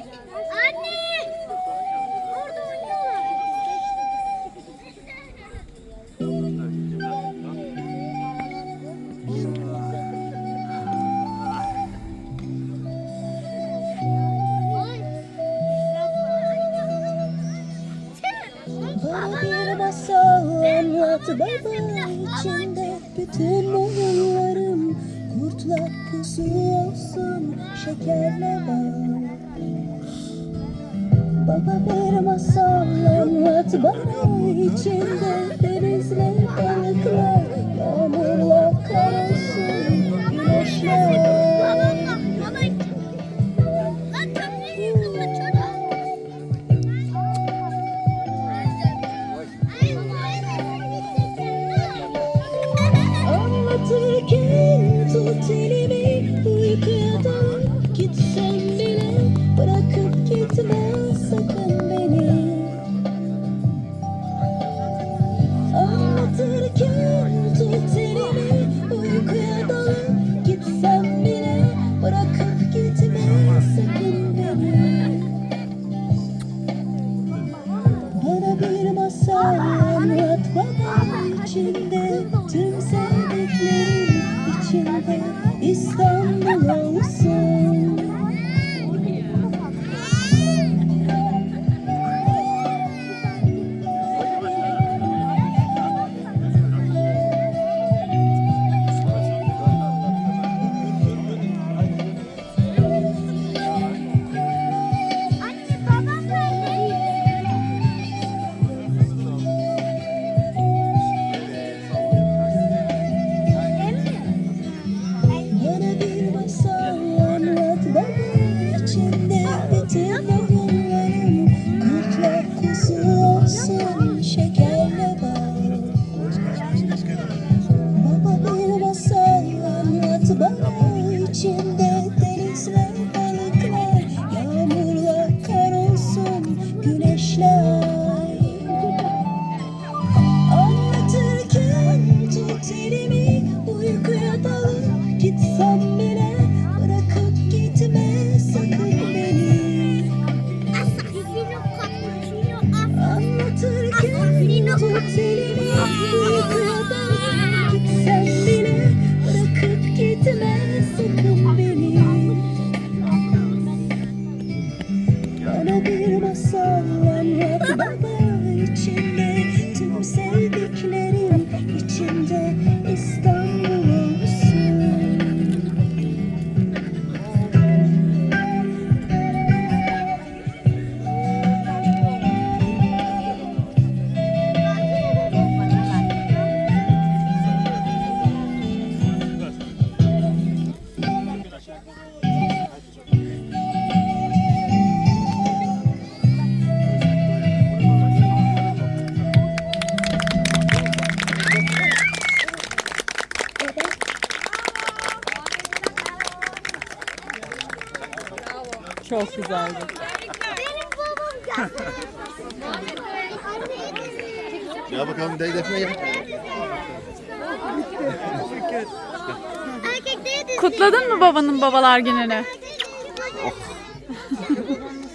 Anne! Bir masal anlat baba içinde bütün oyunlarım Kurtla kuzu olsun şekerle bal Baba bir masal anlat bana içinde denizle balıklar Yağmurla kar olsun güneşler Lan köprüyü yıkıldı çocuk. Anlatırken tut elimi anlat baba içinde Tüm sevdiklerim içinde. İstanbul Çok güzeldi. Benim babam geldi. Ya bakalım de defne gel. Kutladın mı babanın babalar gününü? Oh